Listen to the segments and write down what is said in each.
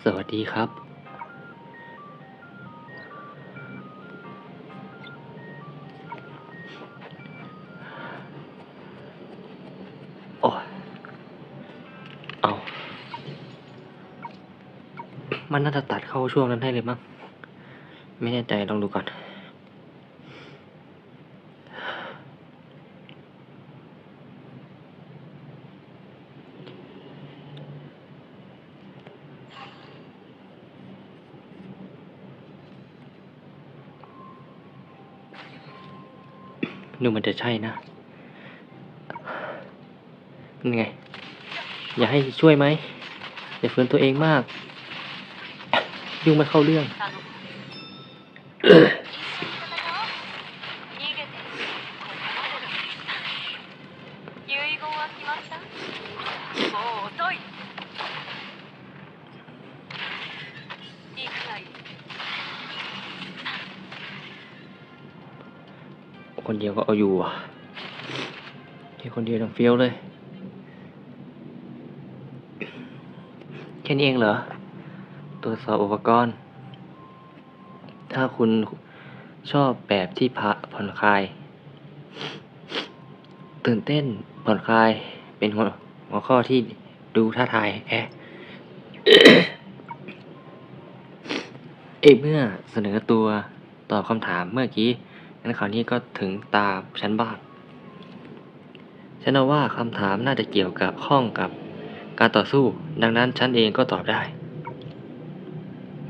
สวัสดีครับโอ้เอา มันน่าจะตัดเข้าช่วงนั้นให้เลยมั้ง ไม่แน่ใจลองดูก่อน ดูมันจะใช่นะนี่ไง อย่าให้ช่วยไหม อย่าฝืนตัวเองมาก ยุ่งไม่เข้าเรื่อง ยวก็เอาอยู่อะแค่คนเดียวต้องเฟี้ยวเลย แค่นี้เองเหรอ ตรวจสอบอุปกรณ์ ถ้าคุณชอบแบบที่พะผ่อนคลาย ตื่นเต้นผ่อนคลายเป็นหัวหัวข้อที่ดูท้าทายแฮะเอเมื่อเสนอตัวตอบคำถามเมื่อกี้ งั้นคราวนี้ก็ถึงตาฉันบ้างฉันว่าคำถามน่าจะเกี่ยวกับข้องกับการต่อสู้ ดังนั้นฉันเองก็ตอบได้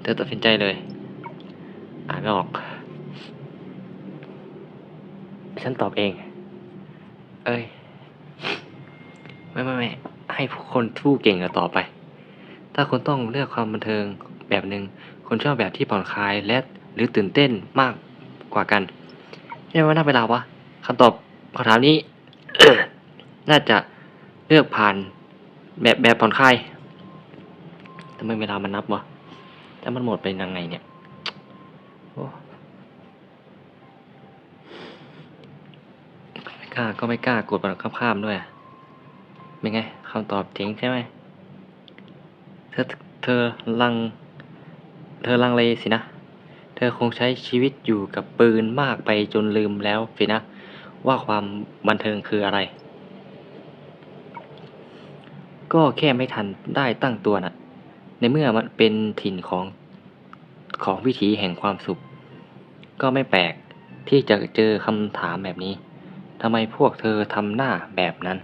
เธอตัดสินใจเลย อ่านไม่ออก ฉันตอบเอง เอ้ย ไม่ไม่ไม่ให้ผู้คนผู้เก่งอะต่อไป ถ้าคุณต้องเลือกความบันเทิงแบบหนึ่งคุณชอบแบบที่ผ่อนคลายและหรือตื่นเต้นมากกว่ากัน ใช่ไหมว่าน่าเวลาวะคำตอบคำถามนี้ น่าจะเลือกผ่านแบบแบบผ่อนคลายทำไมเวลามันนับวะแล้วมันหมดไปยังไงเนี่ยโอ้ไม่กล้าก็ไม่กล้ากดแบบข้ามๆด้วยเป็นไงคำตอบเจ๋งใช่ไหมเธอเธอลัง เธอลังเลสินะ ธอคงใช้ชีวิตอยู่กับปืนมากไปจนลืมแล้วสินะ ว่าความบันเทิงคืออะไร ก็แค่ไม่ทันได้ตั้งตัวน่ะ ในเมื่อมันเป็นถิ่นของของวิถีแห่งความสุข ก็ไม่แปลกที่จะเจอคำถามแบบนี้ทำไมพวกเธอทำหน้าแบบนั้น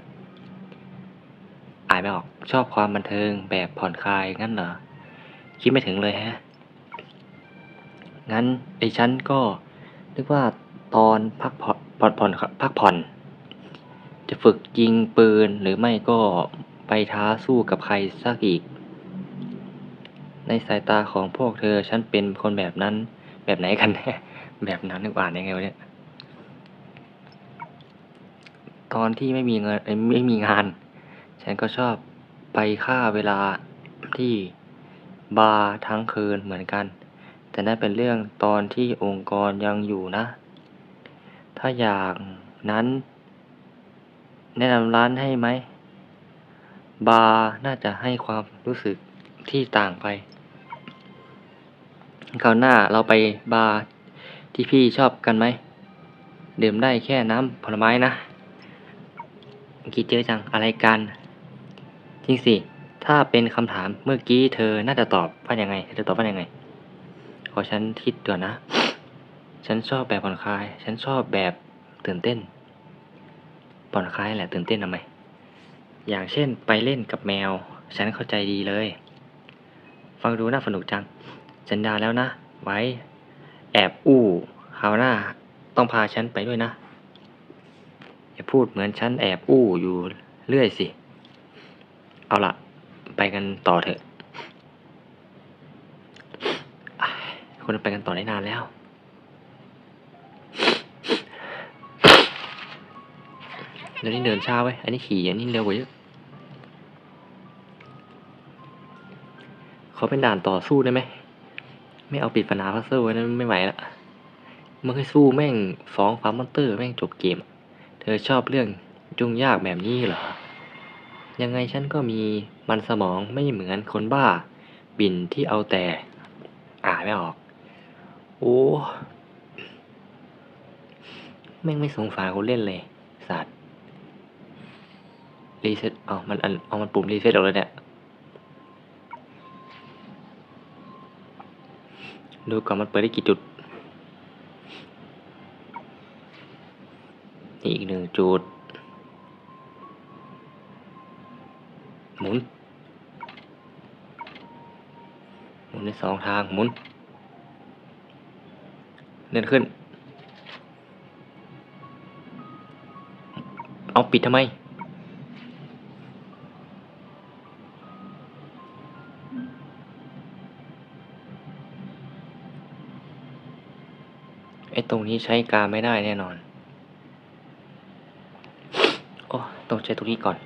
อานไม่ออกชอบความบันเทิงแบบผ่อนคลายงั้นเหรอ คิดไม่ถึงเลยฮะ งั้นไอ้ฉันก็นึกว่าตอนพักผ่อนผ่อนผ่อนพักผ่อน จะฝึกยิงปืนหรือไม่ก็ไปท้าสู้กับใครสักอีก ในสายตาของพวกเธอฉันเป็นคนแบบนั้น แบบไหนกันแน่แบบนั้นนึกอ่านยังไงวะเนี่ยตอนที่ไม่มีเงินเอ้ยไม่มีงาน ฉันก็ชอบไปฆ่าเวลาที่บาร์ทั้งคืนเหมือนกัน แต่นั่นเป็นเรื่องตอนที่องค์กรยังอยู่นะ ถ้าอย่างนั้น แนะนำร้านให้ไหม บาร์น่าจะให้ความรู้สึกที่ต่างไปคราวหน้าเราไปบาร์ที่พี่ชอบกันไหมดื่มได้แค่น้ำผลไม้นะคิดเยอจังอะไรกัน จริงสิ ถ้าเป็นคำถามเมื่อกี้เธอน่าจะตอบว่ายังไงเธอตอบว่ายังไง อฉันคิดตัวนะ ฉันชอบแบบผ่อนคลาย ฉันชอบแบบตื่นเต้น ผ่อนคลายแหละตื่นเต้นทำไม อย่างเช่นไปเล่นกับแมว ฉันเข้าใจดีเลย ฟังดูน่าสนุกจังสัญญาแล้วนะ ไว้ แอบอู้คราวหน้าต้องพาฉันไปด้วยนะ อย่าพูดเหมือนฉันแอบอู้อยู่เรื่อยสิ เอาละไปกันต่อเถอะอ่ะคนไปกันต่อได้นานแล้ว เดี๋ยวนี้เดินช้าไว้ อันนี้ขี่อันนี้เร็วกว่าเยอะเขาเป็นด่านต่อสู้ได้ไหม ไม่เอาปิดปัญหาพัซเซิลไว้นั้นไม่ไหวละมันให้สู้แม่งฟ้องฟาร์มมอนเตอร์แม่งจบเกม เธอชอบเรื่องยุ่งยากแบบนี้เหรอ ยังไงฉันก็มีมันสมองไม่เหมือนคนบ้า บินที่เอาแต่ อ่านไม่ออก โอ้แม่งไม่สงสารคนเล่นเลย สัตว์รีเซ็ตเอามันอันเอามันปุ่มรีเซ็ตออกเลยเนี่ยดูก่อนมันเปิดได้กี่จุด นี่อีกหนึ่งจุด หมุน หมุนในสองทางหมุน เลื่อนขึ้น เอาปิดทำไม ไอ้ตรงนี้ใช้การไม่ได้แน่นอน โอ้ต้องใช้ตรงนี้ก่อน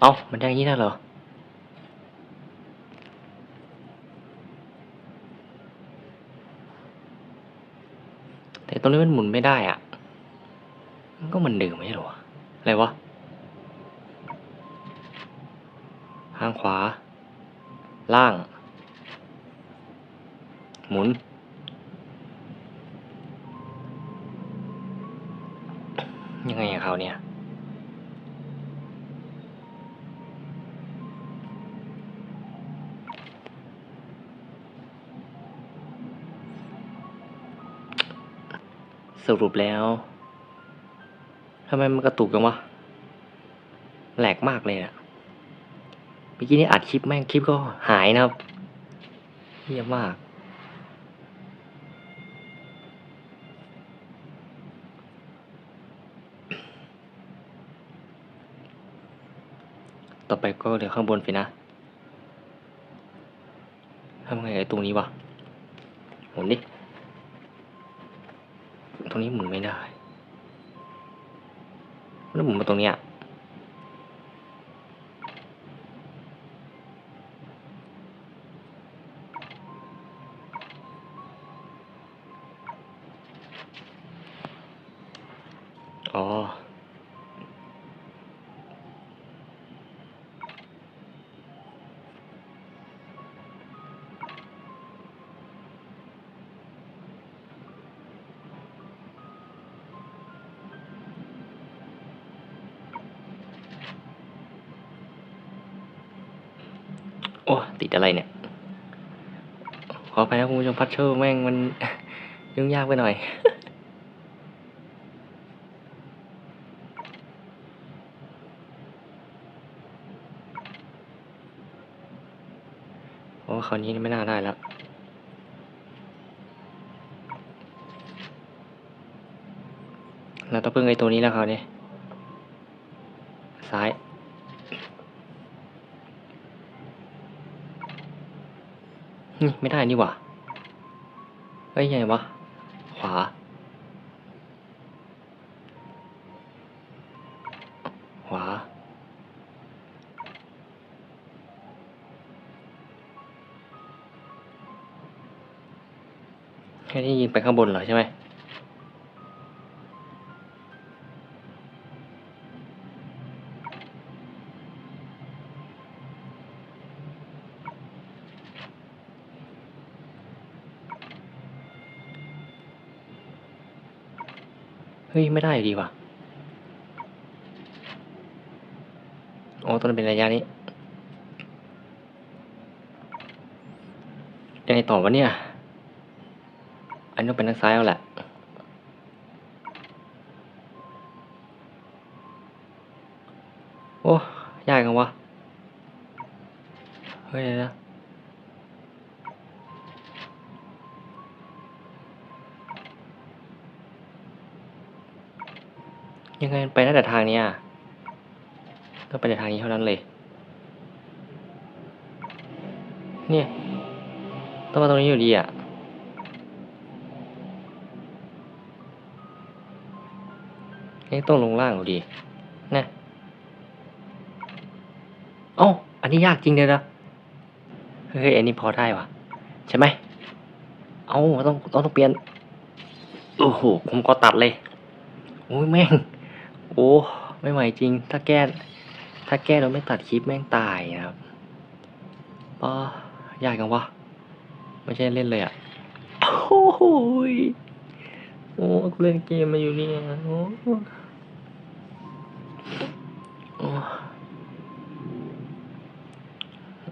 เอามันได้อย่างนี้ได้เหรอ แต่ตรงนี้มันหมุนไม่ได้อะมันก็มันเดิมไม่ใช่หรออะไรวะทางขวา ล่าง หมุน ยังไงเขาเนี่ย สรุปแล้วทำไมมันกระตุกกันวะแหลกมากเลยอะเมื่อกี้นี้อัดคลิปแม่งคลิปก็หายนะครับเยี่ยมมาก ต่อไปก็เหลือข้างบนสินะทำไงไอ้ตรงนี้วะหมุนดิ รงนี้หมุนไม่ได้แล้วหมุนมาตรงเนี้ย โอ้ติดอะไรเนี่ย ขออภัยนะคุณผู้ชมพัชเชอร์แม่งมันยุ่งยากไปหน่อย โอ้คราวนี้ไม่น่าได้แล้วเราต้องพึ่งไอ้ตัวนี้แล้วคราวนี้ซ้าย นี่ ไม่ได้นี่หว่าเฮ้ยยังไงวะ ขวา ขวา แค่นี้ยิงไปข้างบนเหรอใช่ไหม เฮ้ย ไม่ได้อยู่ดีว่ะอ๋อตอนนนเป็นระยะนี้ยังไงต่อวะเนี่ย อันนี้ต้องเป็นทางซ้ายเอาแหละ ยังไงมันไปได้แต่ทางนี้ยต้องไปแต่ทางนี้เท่านั้นเลยเนี่ยต้องมาตรงนี้อยู่ดีอะนี่ต้องลงล่างอยู่ดีนะเอ้อันนี้ยากจริงเลยนะเฮ้ยอันนี้พอได้วะใช่ไหมเอาต้องต้องต้องเปลี่ยนโอ้โหผมก็ตัดเลยโอ้ยแม่ง โอ้ไม่ไหวจริง ถ้าแก้ ถ้าแก้เราไม่ตัดคลิปแม่งตายนะครับป้อยากกันวะไม่ใช่เล่นเลยอะ โอ้โหยโอ้กูเล่นเกมมาอยู่เนี่ยโอ้โอ้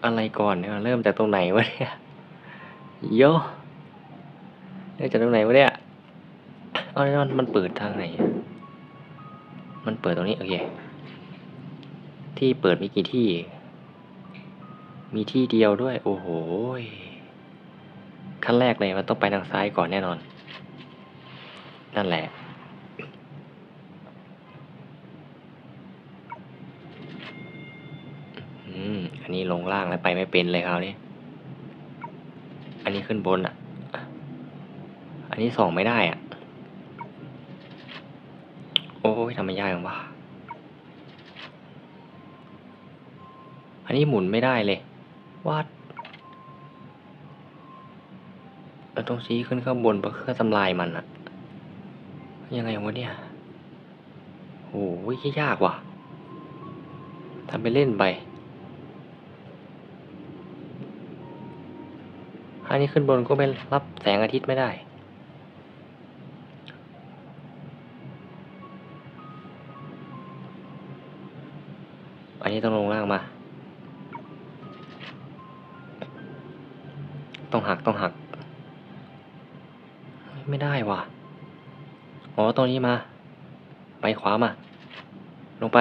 อะไรก่อนเนี่ยเริ่มจากตรงไหนวะเนี่ยโยเริ่มจากตรงไหนวะเนี่ยเอาแล้วมันมันเปิดทางไหน ปิดตรงนี้โอเคที่เปิดมีกี่ที่ มีที่เดียวด้วย โอ้โหขั้นแรกเลยมันต้องไปทางซ้ายก่อนแน่นอน นั่นแหละ อืม อันนี้ลงล่างแล้วไปไม่เป็นเลยคราวนี้ อันนี้ขึ้นบนอะ อันนี้ส่องไม่ได้อะ อ้ยทำไมยากจังวะอันนี้หมุนไม่ได้เลยวัดเราต้องชี้ขึ้นข้างบนเพื่อทำลายมันอะยังไงวะเนี่ยโอ้ยยากว่ะทำไปเล่นไปอันนี้ขึ้นบนก็ไม่รับแสงอาทิตย์ไม่ได้ นี้ต้องลงล่างมา ต้องหักต้องหัก ไม่ได้ว่ะ อ๋อตรงนี้มา ไปขวามา ลงไป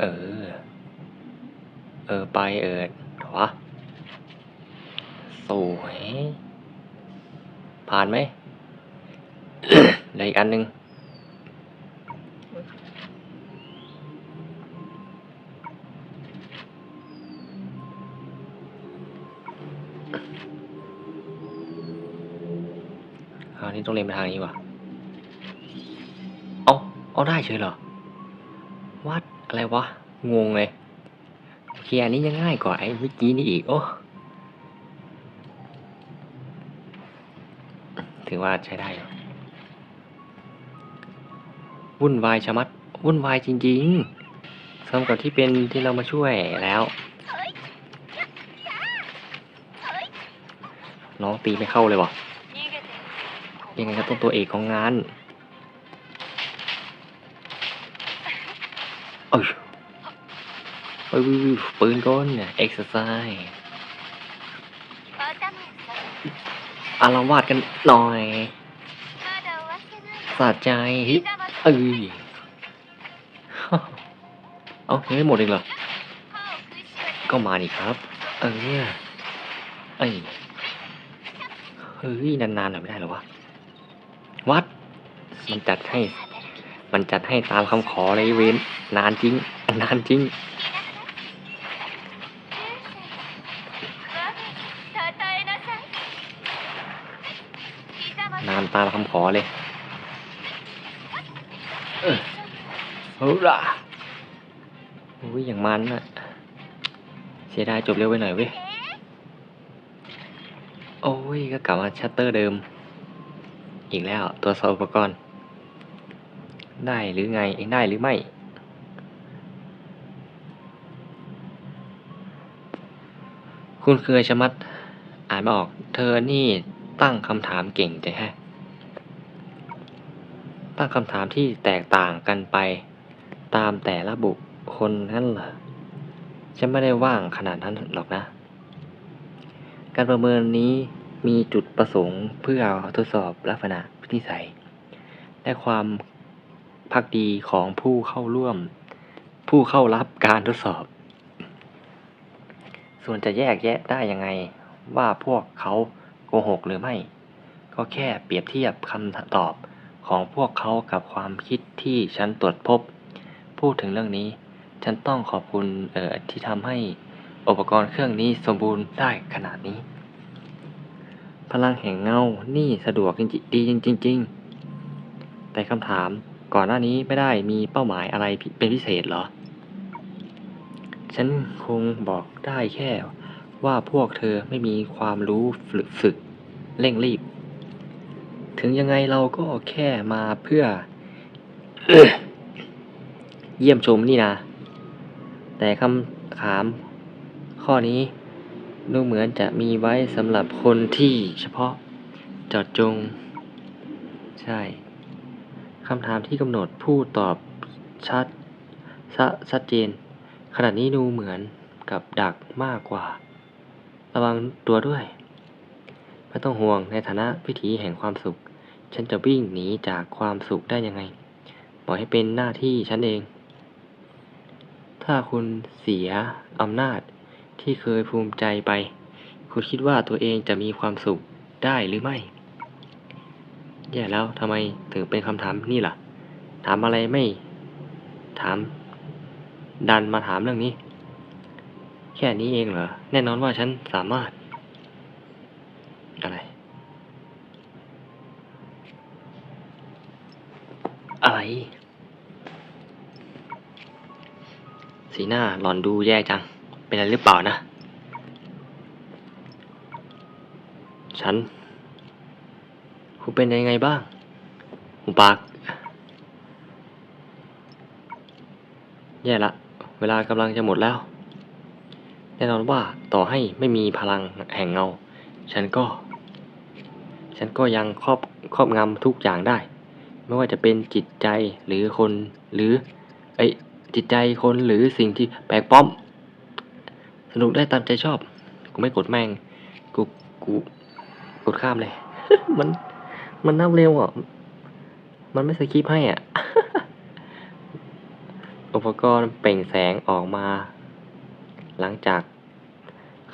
เออ เออไปเออขวาสวย ผ่านไหมเหลืออีกอันหนึ่ง องเล็นไปทางนี้วะเอาเอาได้เฉยเหรอวัดอะไรวะ งงเลยโอเคอันนี้ยังง่ายกว่าไอ้เมื่อกี้นี่อีก โอ้ ถือว่าใช้ได้ วุ่นวายชะมัด วุ่นวายจริงๆสำหรับที่เป็นที่เรามาช่วยแล้วน้องตีไม่เข้าเลยวะ ยังไงก็ต้องตัวเอกของงานเอ้ยเอ้ยปืนก้นเนี่ยเอ็กซ์ไซส์อารวาดกันหน่อยสะใจฮิปเอ้ยเอาเฮ้ยหมดอีกเหรอ ก็มาดิครับ เออไอ้เฮ้ย นานๆหน่อยไม่ได้หรอวะ วัด มันจัดให้ มันจัดให้ตามคำขอเลยเว้น นานจริง นานจริง นานตามคำขอเลยเฮ้ยล่ะอุ้ยอย่างมันอะเสียดายจบเร็วไปหน่อยเว้ย โอ้ย ก็กลับมาชัตเตอร์เดิม อีกแล้วตัวสอบอุปกรณ์ ได้หรือไงเองได้หรือไม่ คุณเคยชะมัดอ่านไม่ออก เธอนี่ตั้งคำถามเก่งใจแฮะ ตั้งคำถามที่แตกต่างกันไป ตามแต่ละบุคคลนั่นเหรอฉันไม่ได้ว่างขนาดนั้นหรอกนะ การประเมินนี้ มีจุดประสงค์เพื่อทดสอบลักษณะนิสัย และความพักดีของผู้เข้าร่วม ผู้เข้ารับการทดสอบ ส่วนจะแยกแยะได้ยังไงว่าพวกเขาโกหกหรือไม่ ก็แค่เปรียบเทียบคำตอบของพวกเขากับความคิดที่ฉันตรวจพบ พูดถึงเรื่องนี้ ฉันต้องขอบคุณเอ่อที่ทำให้อุปกรณ์เครื่องนี้สมบูรณ์ได้ขนาดนี้ พลังแห่งเงา นี่สะดวกจริงๆดีจริง ๆ แต่คำถามก่อนหน้านี้ไม่ได้มีเป้าหมายอะไรเป็นพิเศษเหรอ ฉันคงบอกได้แค่ว่าพวกเธอไม่มีความรู้ฝึกฝึกเร่งรีบ ถึงยังไงเราก็แค่มาเพื่อ เยี่ยมชมนี่นะ แต่คำถามข้อนี้ ดูเหมือนจะมีไว้สำหรับคนที่เฉพาะเจอดจง ใช่คำถามที่กำหนดผู้ตอบชัดชะชัดเจน ขนาดนี้ดูเหมือนกับดักมากกว่า ระวังตัวด้วย ไม่ต้องห่วงในฐานะวิถีแห่งความสุข ฉันจะวิ่งหนีจากความสุขได้ยังไงปล่อยให้เป็นหน้าที่ฉันเอง ถ้าคุณเสียอำนาจ ที่เคยภูมิใจไป คุณคิดว่าตัวเองจะมีความสุขได้หรือไม่ แย่แล้วทำไมถึงเป็นคำถามนี่ล่ะ ถามอะไรไม่ ถาม ดันมาถามเรื่องนี้ แค่นี้เองเหรอ แน่นอนว่าฉันสามารถ อะไร อะไรสีหน้าหลอนดูแย่จัง เป็นอะไรหรือเปล่านะ ฉัน คุณเป็นยังไงบ้างหูปาก แย่ละ เวลากำลังจะหมดแล้ว แน่นอนว่าต่อให้ไม่มีพลังแห่งเงา ฉันก็ ฉันก็ยังครอบครอบงำทุกอย่างได้ ไม่ว่าจะเป็นจิตใจหรือคนหรือ ไอจิตใจคนหรือสิ่งที่แปลกปลอม สนุกได้ตามใจชอบ กูไม่กดแม่ง กู กู กดข้ามเลย มัน มันนับเร็วอะ มันไม่สคริปให้อะ อุปกรณ์เปล่งแสงออกมา หลังจาก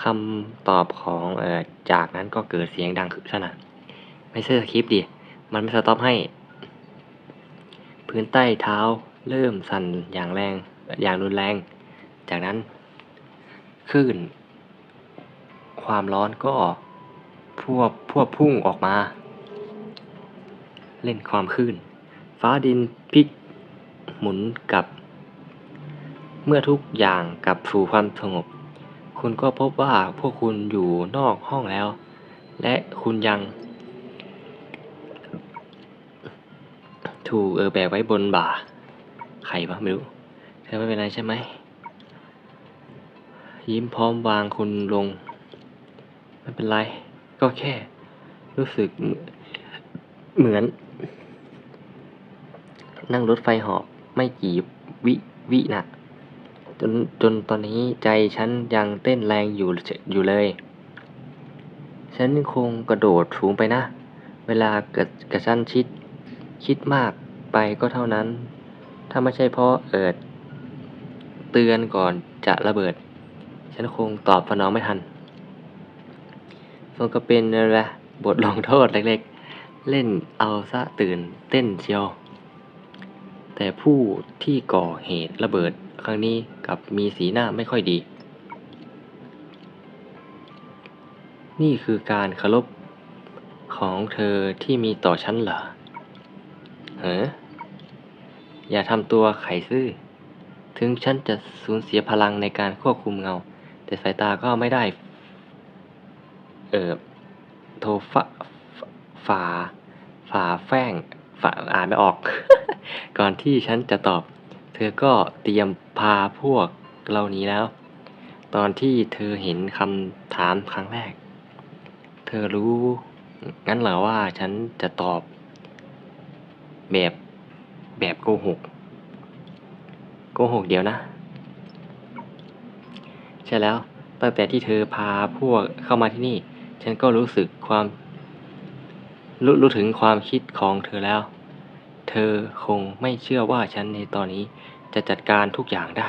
คำตอบของเอ่อจากนั้นก็เกิดเสียงดังขึ้นสนั่นไม่ใช่สคริปดิ มันไม่สต็อปให้ พื้นใต้เท้าเริ่มสั่นอย่างแรง อย่างรุนแรง จากนั้น คลื่นความร้อนก็พวบพวบพุ่งออกมา เล่นความคลื่นฟ้าดินพลิกหมุนกลับ เมื่อทุกอย่างกลับสู่ความสงบ คุณก็พบว่าพวกคุณอยู่นอกห้องแล้ว และคุณยังถูกเออแบกไว้บนบ่า ใครวะไม่รู้ เธอไม่เป็นไรใช่ไหม ยิ้มพร้อมวางคุณลง ไม่เป็นไร ก็แค่ รู้สึกเหมือน นั่งรถไฟหอบไม่กี่วิวินะจนจนตอนนี้ใจฉันยังเต้นแรงอยู่อยู่เลย ฉันคงกระโดดสูงไปนะ เวลาเกระกระชั้นชิด คิดมากไปก็เท่านั้น ถ้าไม่ใช่เพราะเอิด เตือนก่อนจะระเบิด ฉันคงตอบสนองไม่ทันมันก็เป็นอะไรล่ะบทลงโทษเล็กๆ เล่นเอาซะตื่นเต้นเชียว แต่ผู้ที่ก่อเหตุระเบิดครั้งนี้กับมีสีหน้าไม่ค่อยดี นี่คือการเคารพของเธอที่มีต่อฉันเหรอเฮ้ออย่าทำตัวไขซื่อ ถึงฉันจะสูญเสียพลังในการควบคุมเงา แต่สายตาก็ไม่ได้ เอ่อโทฟะฝาฝาแฝงฝาอ่านไม่ออก ก่อนที่ฉันจะตอบ เธอก็เตรียมพาพวกเรานี้แล้ว ตอนที่เธอเห็นคำถามครั้งแรก เธอรู้งั้นเหรอว่าฉันจะตอบ แบบแบบโกหกโกหกเดียวนะ ใช่แล้ว ตั้งแต่ที่เธอพาพวกเข้ามาที่นี่ ฉันก็รู้สึกความรู้รู้ถึงความคิดของเธอแล้ว เธอคงไม่เชื่อว่าฉันในตอนนี้จะจัดการทุกอย่างได้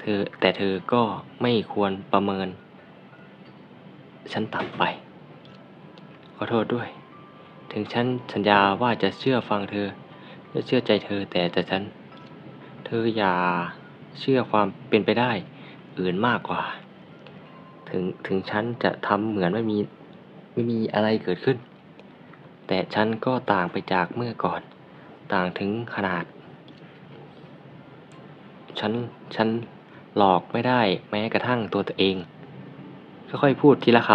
เธอแต่เธอก็ไม่ควรประเมิน ฉันต่ำไป ขอโทษด้วย ถึงฉันสัญญาว่าจะเชื่อฟังเธอและเชื่อใจเธอแต่แต่ฉัน เธออย่าเชื่อความเป็นไปได้ อื่นมากกว่า ถึงถึงฉันจะทำเหมือนไม่มีไม่มีอะไรเกิดขึ้น แต่ฉันก็ต่างไปจากเมื่อก่อน ต่างถึงขนาด ฉันฉันหลอกไม่ได้แม้กระทั่งตัวตัวเอง ค่อยๆพูดทีละค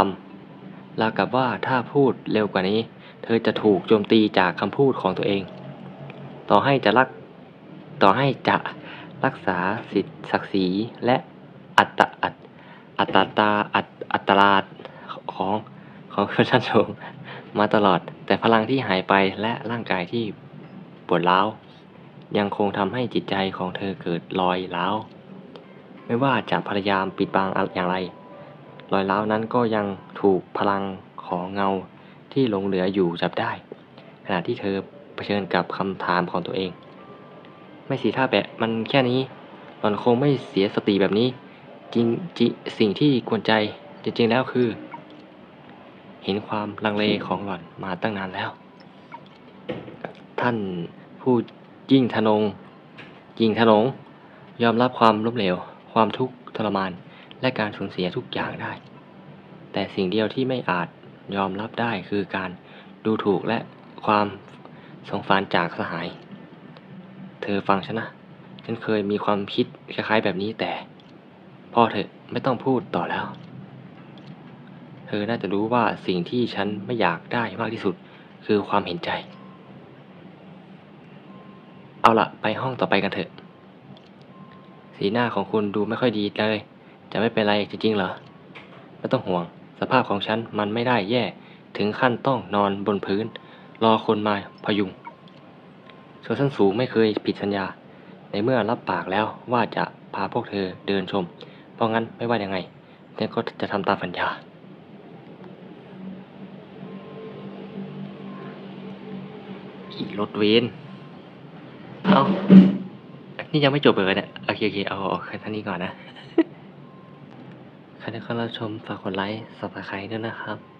ำรากับว่าถ้าพูดเร็วกว่านี้ เธอจะถูกโจมตีจากคำพูดของตัวเอง ต่อให้จะรัก ต่อให้จะรักษาสิทธิศักดิ์ศรีและ อัตอัตอัตตาอัตอัตราของของชนสูงมาตลอด แต่พลังที่หายไปและร่างกายที่ปวดร้าว ยังคงทำให้จิตใจของเธอเกิดรอยร้าวไม่ว่าจะพยายามปิดบังอย่างไร รอยร้าวนั้นก็ยังถูกพลังของเงาที่หลงเหลืออยู่จับได้ ขณะที่เธอเผชิญกับคำถามของตัวเอง ไม่สีท่าแปะมันแค่นี้หล่อนคงไม่เสียสติแบบนี้ จริงจิสิ่งที่กวนใจจริงๆแล้วคือ เห็นความลังเลของหล่อนมาตั้งนานแล้ว ท่านผู้ยิ่งทะนงยิ่งทะนง ยอมรับความล้มเหลว ความทุกข์ทรมาน และการสูญเสียทุกอย่างได้ แต่สิ่งเดียวที่ไม่อาจยอมรับได้คือการดูถูกและความสงสารจากสหาย เธอฟังฉันนะ ฉันเคยมีความคิดคล้ายๆแบบนี้แต่ พ่อเธอไม่ต้องพูดต่อแล้ว เธอน่าจะรู้ว่าสิ่งที่ฉันไม่อยากได้มากที่สุด คือความเห็นใจ เอาละไปห้องต่อไปกันเถอะ สีหน้าของคุณดูไม่ค่อยดีเลย จะไม่เป็นไรจริงๆเหรอ ไม่ต้องห่วง สภาพของฉันมันไม่ได้แย่ ถึงขั้นต้องนอนบนพื้น รอคนมาพยุงส่วนชั้นสูงไม่เคยผิดสัญญา ในเมื่อรับปากแล้วว่าจะพาพวกเธอเดินชม เพราะงั้นไม่ว่ายังไงฉันก็จะทำตามสัญญา อีรถเวนเอานี่ยังไม่จบเลยเนี่ย โอเคโอเคเอาเอาแค่ท่านี้ก่อนนะใครที่เข้ารับชมฝากกดไลค์สับสไครต์ด้วยนะครับ